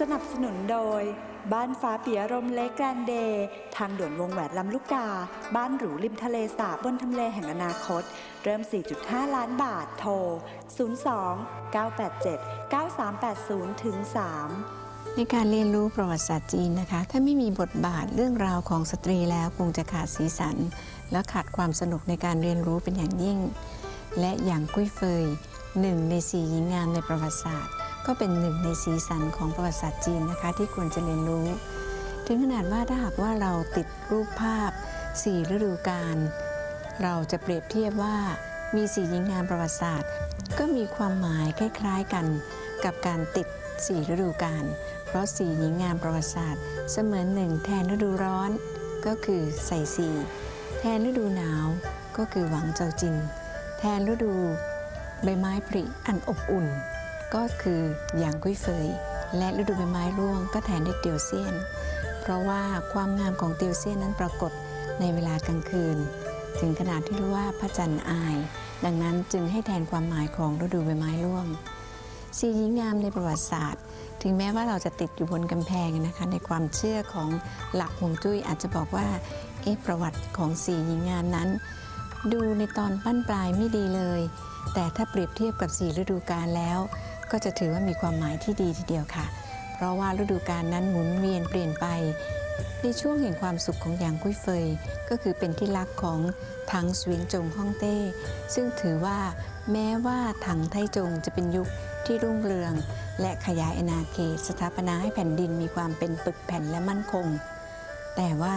สนับสนุนโดย บ้านฟ้าเปียรมเล็กแกรนเดย์ ทางด่วนวงแหวนลำลูกกา บ้านหรูริมทะเลสาบบนทำเลแห่งอนาคต เริ่ม 4.5 ล้านบาท โทร 02 987 9380ถึง3ในการเรียนรู้ประวัติศาสตร์จีนนะคะ ถ้าไม่มีบทบาทเรื่องราวของสตรีแล้วคงจะขาดสีสัน และขาดความสนุกในการเรียนรู้เป็นอย่างยิ่ง และอย่างกุ้ยเฟยหนึ่งในสี่หญิงงามในประวัติศาสตร์ ก็เป็นหนึ่งในสีสันของประวัติศาสตร์จีนนะคะ ที่ควรจะเรียนรู้ ถึงขนาดว่าถ้าหากว่าเราติดรูปภาพสี่ฤดูกาลเราจะเปรียบเทียบว่ามีสี่หญิงงามประวัติศาสตร์ ก็มีความหมายคล้าย ๆกันกับการติดสี่ฤดูกาลเพราะสีหญิงงามประวัติศาสตร์ เสมือนหนึ่งแทนฤดูร้อนก็คือใส่สีแทนฤดูหนาวก็คือหวังเจ้าจิน แทนฤดูใบไม้ผลิอันอบอุ่น ก็คือหยางกุ้ยเฟย และฤดูใบไม้ร่วงก็แทนด้วยเตียวเซียน เพราะว่าความงามของเตียวเซียนนั้นปรากฏในเวลากลางคืน ถึงขนาดที่รู้ว่าพระจันทร์อาย ดังนั้นจึงให้แทนความหมายของฤดูใบไม้ร่วงสีหญิงงามในประวัติศาสตร์ ถึงแม้ว่าเราจะติดอยู่บนกำแพงนะคะในความเชื่อของหลักฮวงจุ้ยอาจจะบอกว่าเอ๊ะประวัติของสีหญิงงามนั้น ดูในตอนปั้นปลายไม่ดีเลย แต่ถ้าเปรียบเทียบกับสีฤดูกาลแล้ว ก็จะถือว่ามีความหมายที่ดีทีเดียวค่ะ เพราะว่าฤดูกาลนั้นหมุนเวียนเปลี่ยนไป ในช่วงแห่งความสุขของหยางกุ้ยเฟย ก็คือเป็นที่รักของถังสวิงจงฮ่องเต้ ซึ่งถือว่าแม้ว่าถังไทจงจะเป็นยุคที่รุ่งเรือง และขยายอาณาเขตสถาปนาให้แผ่นดินมีความเป็นปึกแผ่นและมั่นคง แต่ว่า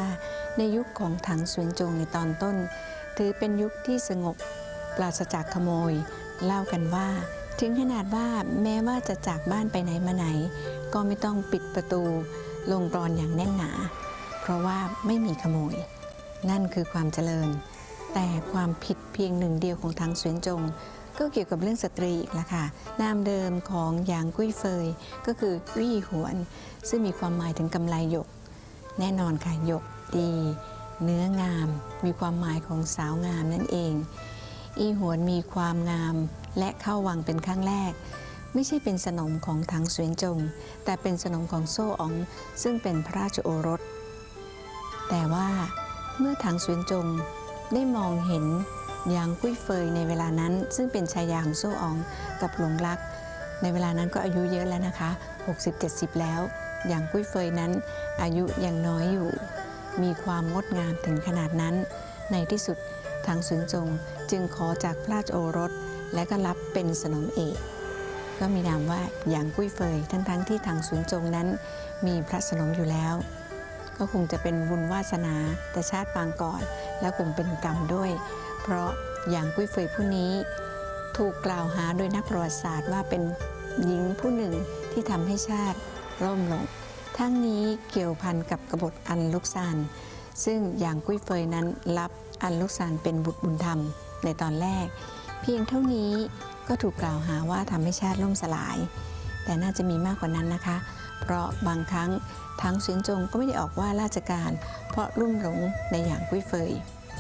ในยุคของถังสวิงจงในตอนต้น ถือเป็นยุคที่สงบ ปราศจากขโมย เล่ากันว่า ถึงขนาดว่าแม้ว่าจะจากบ้านไปไหนมาไหน ก็ไม่ต้องปิดประตูลงกรอนอย่างแน่นหนา เพราะว่าไม่มีขโมย นั่นคือความเจริญ แต่ความผิดเพียงหนึ่งเดียวของทางเสวนจง ก็เกี่ยวกับเรื่องสตรีอีกแล้วค่ะ นามเดิมของหยางกุ้ยเฟย ก็คือวี่หวน ซึ่งมีความหมายถึงกำไลหยก แน่นอนค่ะหยกดี เนื้องาม มีความหมายของสาวงามนั่นเอง อีหวนมีความงาม และเข้าวังเป็นครั้งแรก ไม่ใช่เป็นสนมของถังเสวียนจง แต่เป็นสนมของโซ่อองซึ่งเป็นพระราชโอรส แต่ว่าเมื่อถังเสวียนจงได้มองเห็นยางกุ้ยเฟยในเวลานั้น ซึ่งเป็นชายาของโซ่อองกับหลงรัก ในเวลานั้นก็อายุเยอะแล้วนะคะ 60-70 แล้วยางกุ้ยเฟยนั้นอายุยังน้อยอยู่ มีความงดงามถึงขนาดนั้น ในที่สุดทางสวนจงจึงขอจากพระราชโอรส และก็รับเป็นสนมเอก ก็มีนามว่าหยางกุ้ยเฟยทั้งๆที่ทางสวนจงนั้นมีพระสนมอยู่แล้ว ก็คงจะเป็นบุญวาสนาแต่ชาติปางก่อน แล้วคงเป็นกรรมด้วย เพราะอย่างกุ้ยเฟยผู้นี้ ถูกกล่าวหาโดยนักประวัติศาสตร์ว่าเป็นหญิงผู้หนึ่งที่ทำให้ชาติร่มลง ทั้งนี้เกี่ยวพันกับกบฏอันลุกซานซึ่งอย่างกุ้ยเฟยนั้นรับอันลุกซานเป็นบุตรบุญธรรมในตอนแรก เพียงเท่านี้ก็ถูกกล่าวหาว่าทำให้ชาติล่มสลาย แต่น่าจะมีมากกว่านั้นนะคะ เพราะบางครั้งทางเสียนจงก็ไม่ได้ออกว่าราชการ เพราะรุ่มหลงในอย่างกุ้ยเฟย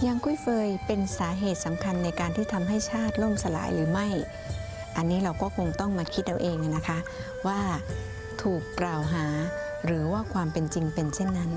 อย่างกุ้ยเฟยเป็นสาเหตุสำคัญในการที่ทำให้ชาติล่มสลายหรือไม่ อันนี้เราก็คงต้องมาคิดเอาเองนะคะ ว่าถูกกล่าวหาหรือว่าความเป็นจริงเป็นเช่นนั้น